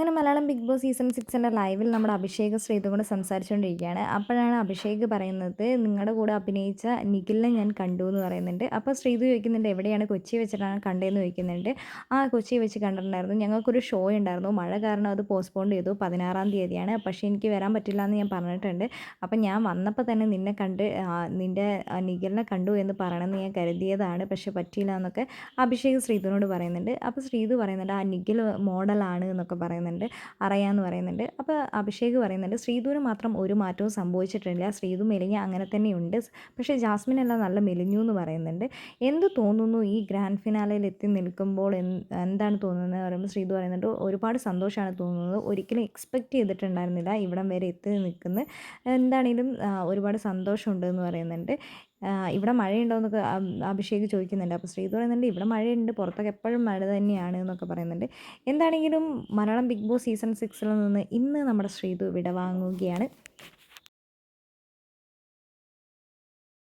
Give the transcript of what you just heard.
അങ്ങനെ Malayalam big Boss season സിക്സിന്റെ ലൈവിൽ നമ്മുടെ അഭിഷേക് ശ്രീതു കൊണ്ട് സംസാരിച്ചുകൊണ്ടിരിക്കുകയാണ്. അപ്പോഴാണ് അഭിഷേക് പറയുന്നത് നിങ്ങളുടെ കൂടെ അഭിനയിച്ച നിഖിലിനെ ഞാൻ കണ്ടു എന്ന് പറയുന്നുണ്ട്. അപ്പോൾ ശ്രീതു ചോദിക്കുന്നുണ്ട് എവിടെയാണ് കൊച്ചി വെച്ചിട്ടാണ് കണ്ടതെന്ന് ചോദിക്കുന്നുണ്ട്. ആ കൊച്ചി വെച്ച് കണ്ടിട്ടുണ്ടായിരുന്നു. ഞങ്ങൾക്കൊരു ഷോ ഉണ്ടായിരുന്നു. മഴ കാരണം അത് പോസ്റ്റ്പോൺ ചെയ്തു പതിനാറാം തീയതിയാണ്. പക്ഷേ എനിക്ക് വരാൻ പറ്റില്ല എന്ന് ഞാൻ പറഞ്ഞിട്ടുണ്ട്. അപ്പം ഞാൻ വന്നപ്പോൾ തന്നെ നിന്നെ കണ്ട് നിന്റെ നിഖിലിനെ കണ്ടു എന്ന് പറയണമെന്ന് ഞാൻ കരുതിയതാണ്. പക്ഷേ പറ്റിയില്ല എന്നൊക്കെ അഭിഷേക് ശ്രീതുവിനോട് പറയുന്നുണ്ട്. അപ്പോൾ ശ്രീതു പറയുന്നുണ്ട് ആ നിഖിൽ മോഡലാണ് എന്നൊക്കെ പറയുന്നുണ്ട്. അറിയാമെന്ന് പറയുന്നുണ്ട്. അപ്പോൾ അഭിഷേക് പറയുന്നുണ്ട് ശ്രീധുവിന് മാത്രം ഒരു മാറ്റവും സംഭവിച്ചിട്ടില്ല ശ്രീധു മെലിഞ്ഞ അങ്ങനെ തന്നെയുണ്ട്. പക്ഷേ ജാസ്മിൻ എല്ലാം നല്ല മെലിഞ്ഞു എന്ന് പറയുന്നുണ്ട്. എന്ത് തോന്നുന്നു ഈ ഗ്രാൻഡ് ഫിനാലയിൽ എത്തി നിൽക്കുമ്പോൾ എന്താണ് തോന്നുന്നത് എന്ന് പറയുമ്പോൾ ശ്രീധു പറയുന്നുണ്ട് ഒരുപാട് സന്തോഷമാണ് തോന്നുന്നത്. ഒരിക്കലും എക്സ്പെക്റ്റ് ചെയ്തിട്ടുണ്ടായിരുന്നില്ല ഇവിടം വരെ എത്തി നിൽക്കുന്നത് എന്താണെങ്കിലും ഒരുപാട് സന്തോഷമുണ്ട് എന്ന് പറയുന്നുണ്ട്. ഇവിടെ മഴയുണ്ടോ എന്നൊക്കെ അഭിഷേക് ചോദിക്കുന്നുണ്ട്. അപ്പോൾ ശ്രീധു പറയുന്നുണ്ട് ഇവിടെ മഴയുണ്ട് പുറത്തൊക്കെ എപ്പോഴും മഴ തന്നെയാണ് എന്നൊക്കെ പറയുന്നുണ്ട്. എന്താണെങ്കിലും മലയാളം ബിഗ് ബോസ് സീസൺ സിക്സിൽ നിന്ന് ഇന്ന് നമ്മുടെ ശ്രീധു വിടവാങ്ങുകയാണ്.